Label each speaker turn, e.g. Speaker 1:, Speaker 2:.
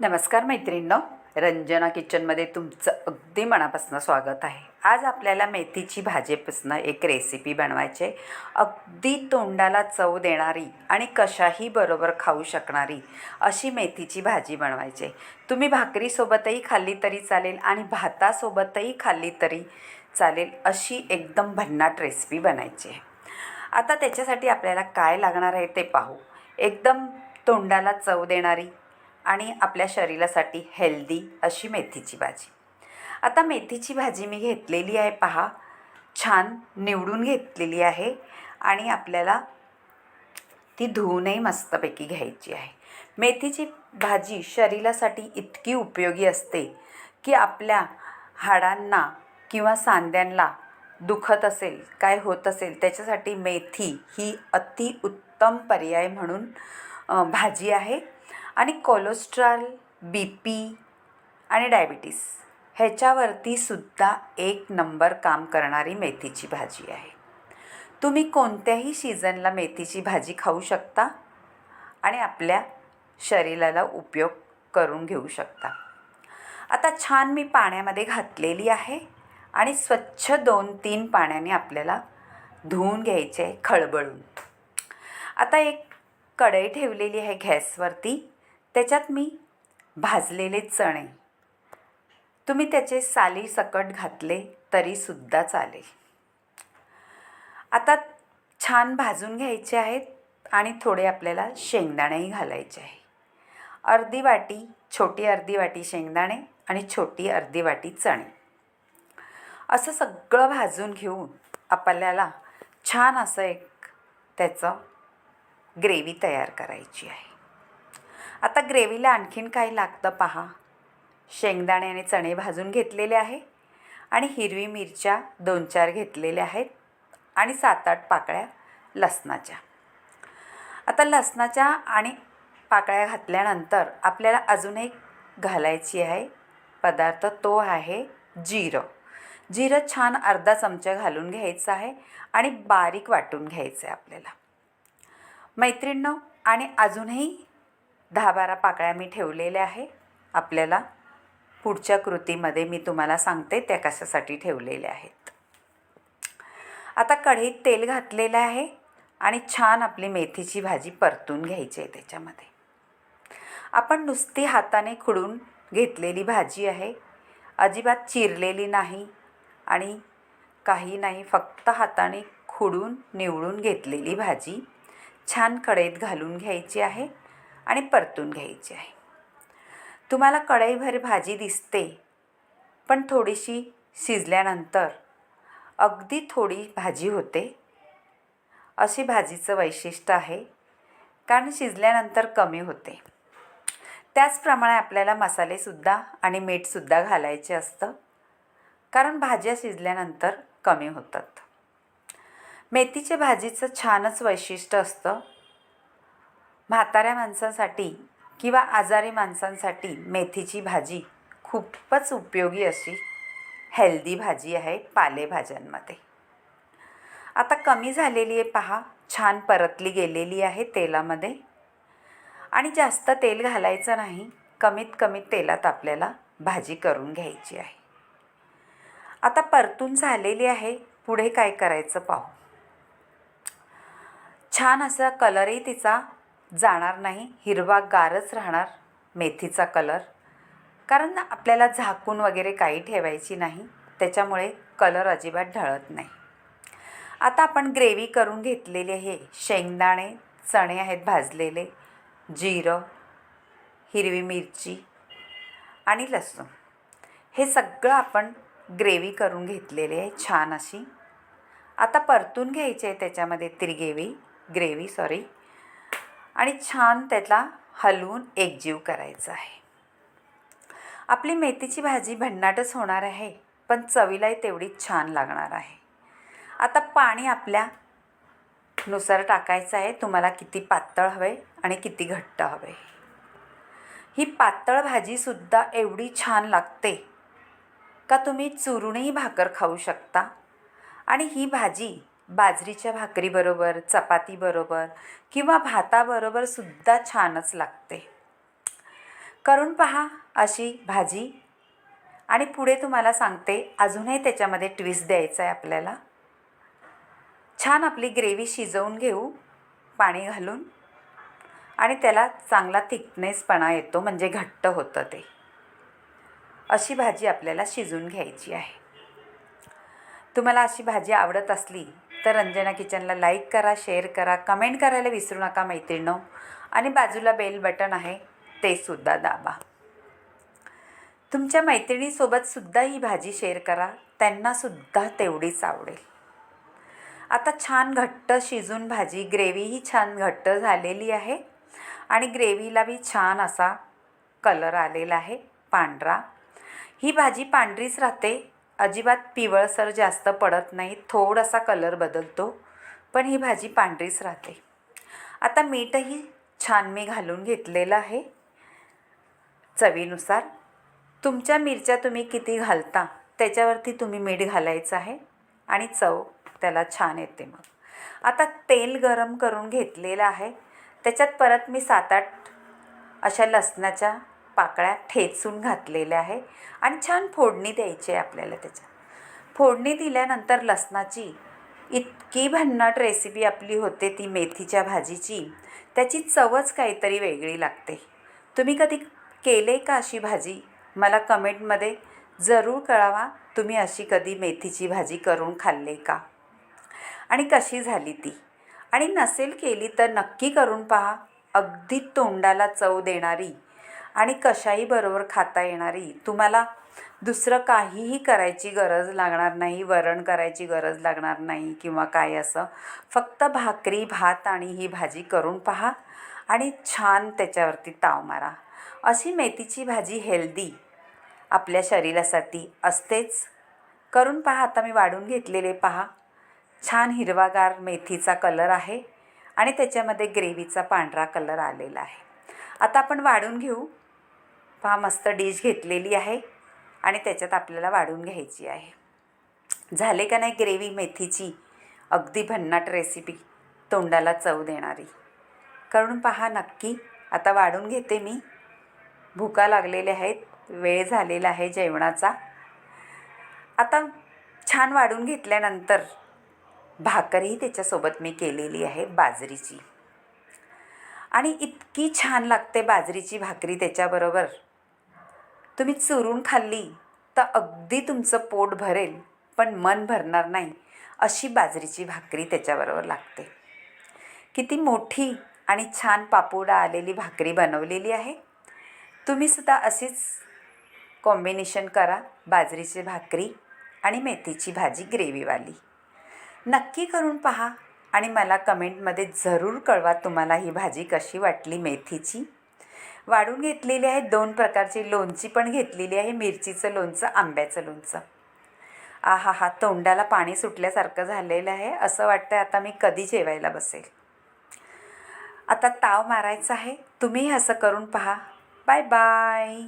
Speaker 1: नमस्कार मैत्रिणींनो रंजना किचनमध्ये तुमचं अगदी मनापासून स्वागत आहे. आज आपल्याला मेथीची भाजीपासून एक रेसिपी बनवायची आहे. अगदी तोंडाला चव देणारी आणि कशाही बरोबर खाऊ शकणारी अशी मेथीची भाजी बनवायची आहे. तुम्ही भाकरीसोबतही खाल्ली तरी चालेल आणि भातासोबतही खाल्ली तरी चालेल अशी एकदम भन्नाट रेसिपी बनायची आहे. आता त्याच्यासाठी आपल्याला काय लागणार आहे ते पाहू. एकदम तोंडाला चव देणारी आणि आपल्या शरीरासाठी हेल्दी अशी मेथीची भाजी. आता मेथीची भाजी मी घेतलेली आहे पहा. छान निवडून घेतलेली आहे आणि आपल्याला ती धुवूनही मस्तपैकी घ्यायची आहे. मेथीची भाजी शरीरासाठी इतकी उपयोगी असते की आपल्या हाडांना किंवा सांध्यांना दुखत असेल काय होत असेल त्याच्यासाठी मेथी ही अतिउत्तम पर्याय म्हणून भाजी आहे. आणि कोलेस्ट्रॉल बी पी आणि डायबिटीस. ह्याच्यावरती सुद्धा एक नंबर काम करणारी मेथीची भाजी आहे. तुम्ही कोणत्याही सीझनला मेथीची भाजी खाऊ शकता आणि आपल्या शरीराला उपयोग करून घेऊ शकता. आता छान मी पाण्यामध्ये घातलेली आहे आणि स्वच्छ दोन तीन पाण्याने आपल्याला धुवून घ्यायचे आहे खळबळून. आता एक कढई ठेवलेली आहे गॅसवरती. त्याच्यात मी भाजलेले चणे. तुम्ही त्याचे साली सकट घातले तरीसुद्धा चालेल. आता छान भाजून घ्यायचे आहेत आणि थोडे आपल्याला शेंगदाणेही घालायचे आहे. अर्धी वाटी छोटी अर्धी वाटी शेंगदाणे आणि छोटी अर्धी वाटी चणे. असं सगळं भाजून घेऊन आपल्याला छान असं एक त्याचं ग्रेव्ही तयार करायची आहे. आता ग्रेव्हीला आणखीन काय लागतं पहा. शेंगदाणे आणि चणे भाजून घेतलेले आहे आणि हिरवी मिरच्या दोन चार घेतलेल्या आहेत आणि सात आठ पाकळ्या लसणाच्या. आता लसणाच्या आणि पाकळ्या घातल्यानंतर आपल्याला अजून एक घालायची आहे. पदार्थ तो आहे जिरं. जिरं छान अर्धा चमचा घालून घ्यायचं आहे आणि बारीक वाटून घ्यायचं आहे आपल्याला. मैत्रिणींनो आणि अजूनही दहा बारा पाकळ्या मी ठेवलेल्या आहे. आपल्याला पुढच्या कृतीमध्ये मी तुम्हाला सांगते त्या कशासाठी ठेवलेल्या आहेत. आता कढईत तेल घातलेलं आहे आणि छान आपली मेथीची भाजी परतून घ्यायची आहे त्याच्यामध्ये. आपण नुसती हाताने खुडून घेतलेली भाजी आहे. अजिबात चिरलेली नाही आणि काही नाही फक्त हाताने खुडून निवडून घेतलेली भाजी छान कढईत घालून घ्यायची आहे. आणि परतून घ्यायची आहे. तुम्हाला कढईभर भाजी दिसते पण थोडीशी शिजल्यानंतर अगदी थोडी भाजी होते. अशी भाजीचं वैशिष्ट्य आहे कारण शिजल्यानंतर कमी होते. त्याचप्रमाणे आपल्याला मसालेसुद्धा आणि मीठसुद्धा घालायचे असतं कारण भाज्या शिजल्यानंतर कमी होतात. मेथीच्या भाजीचं छानच वैशिष्ट्य असतं म्हाताऱ्या माणसांसाठी किंवा आजारी माणसांसाठी मेथीची भाजी खूपच उपयोगी अशी हेल्दी भाजी आहे पालेभाज्यांमध्ये. आता कमी झालेली आहे पहा छान परतली गेलेली आहे तेलामध्ये. आणि जास्त तेल घालायचं नाही कमीत कमी तेलात आपल्याला भाजी करून घ्यायची आहे. आता परतून झालेली आहे पुढे काय करायचं पाहू. छान असा कलरही तिचा जाणार नाही हिरवागारच राहणार मेथीचा कलर. कारण आपल्याला झाकून वगैरे काही ठेवायची नाही त्याच्यामुळे कलर अजिबात ढळत नाही. आता आपण ग्रेव्ही करून घेतलेली आहे शेंगदाणे चणे आहेत भाजलेले जिरं हिरवी मिरची आणि लसूण. हे सगळं आपण ग्रेव्ही करून घेतलेली आहे छान अशी. आता परतून घ्यायची आहे त्याच्यामध्ये तिरगेवी ग्रेव्ही सॉरी आणि छान त्याला हलवून एकजीव करायचं आहे. आपली मेथीची भाजी भन्नाटच होणार आहे पण चवीलाही तेवढीच छान लागणार आहे. आता पाणी आपल्या नुसार टाकायचं आहे तुम्हाला किती पातळ हवे आणि किती घट्ट हवे. ही पातळ भाजीसुद्धा एवढी छान लागते का तुम्ही चुरूनही भाकर खाऊ शकता. आणि ही भाजी बाजरीच्या भाकरीबरोबर चपातीबरोबर किंवा भाताबरोबर सुद्धा छानच लागते. करून पहा अशी भाजी. आणि पुढे तुम्हाला सांगते अजूनही त्याच्यामध्ये ट्विस्ट द्यायचं आहे आपल्याला. छान आपली ग्रेव्ही शिजवून घेऊ पाणी घालून. आणि त्याला चांगला थिकनेसपणा येतो म्हणजे घट्ट होतं ते. अशी भाजी आपल्याला शिजून घ्यायची आहे. तुम्हाला अशी भाजी आवडत असली तर रंजना किचनला लाईक करा शेअर करा कमेंट करायला विसरू नका मैत्रिणं. आणि बाजूला बेल बटन आहे ते सुद्धा दाबा. तुमच्या मैत्रिणीसोबत सुद्धा ही भाजी शेअर करा त्यांनासुद्धा तेवढीच आवडेल. आता छान घट्ट शिजून भाजी ग्रेव्हीही छान घट्ट झालेली आहे. आणि ग्रेव्हीला बी छान असा कलर आलेला आहे पांढरा. ही भाजी पांढरीच राहते अजिबात पिवळसर जास्त पडत नाही थोडासा कलर बदलतो पण ही भाजी पांढरीच राहते. आता मीठही छान मी घालून घेतलेलं आहे. चवीनुसार. तुमच्या मिरच्या तुम्ही किती घालता त्याच्यावरती तुम्ही मीठ घालायचं आहे आणि चव त्याला छान येते मग. आता तेल गरम करून घेतलेलं आहे. त्याच्यात परत मी सात आठ अशा लसणाच्या पाकळ्या ठेचून घातलेल्या आहे आणि छान फोडणी द्यायची आहे आपल्याला त्याच्यात. फोडणी दिल्यानंतर लसणाची इतकी भन्नाट रेसिपी आपली होते ती मेथीच्या भाजीची त्याची चवच काहीतरी वेगळी लागते. तुम्ही कधी केले का अशी भाजी? मला कमेंटमध्ये जरूर कळवा. तुम्ही अशी कधी मेथीची भाजी करून खाल्ले का? आणि कशी झाली ती? आणि नसेल केली तर नक्की करून पहा. अगदी तोंडाला चव देणारी आणि कशाही बरोबर खाता येणारी. तुम्हाला दुसरं काहीही करायची गरज लागणार नाही वरण करायची गरज लागणार नाही किंवा काय असं. फक्त भाकरी भात आणि ही भाजी करून पहा आणि छान त्याच्यावरती ताव मारा. अशी मेथीची भाजी हेल्दी आपल्या शरीरासाठी असतेच. करून पहा आता मी वाढून घेतलेले पहा. छान हिरवागार मेथीचा कलर आहे आणि त्याच्यामध्ये ग्रेव्हीचा पांढरा कलर आलेला आहे. आता आपण वाढून घेऊ. पहा मस्त डिश घेतलेली आहे आणि त्याच्यात आपल्याला वाढून घ्यायची आहे. झाले का नाही ग्रेव्ही मेथीची? अगदी भन्नाट रेसिपी तोंडाला चव देणारी. करून पहा नक्की. आता वाढून घेते मी. भुका लागलेल्या आहेत. वेळ झालेला आहे जेवणाचा. आता छान वाढून घेतल्यानंतर भाकरही त्याच्यासोबत मी केलेली आहे बाजरीची. आणि इतकी छान लागते बाजरीची भाकरी त्याच्याबरोबर. तुम्ही चुरून खाल्ली तर अगदी तुमचं पोट भरेल पण मन भरणार नाही अशी बाजरीची भाकरी त्याच्याबरोबर लागते. किती मोठी आणि छान पापुडा आलेली भाकरी बनवलेली आहे. तुम्हीसुद्धा अशीच कॉम्बिनेशन करा बाजरीची भाकरी आणि मेथीची भाजी ग्रेव्हीवाली. नक्की करून पहा आणि मला कमेंटमध्ये जरूर कळवा तुम्हाला ही भाजी कशी वाटली मेथीची. वाढून घेतलेली आहे दोन प्रकारची लोणची पण घेतलेली आहे. मिरचीचं लोणचं आंब्याचं लोणचं. आहा हा तोंडाला पाणी सुटल्यासारखं झालेलं आहे. असं वाटतं आता मी कधी जेवायला बसेल. आता ताव मारायचा आहे. तुम्हीही असं करून पहा. Bye bye.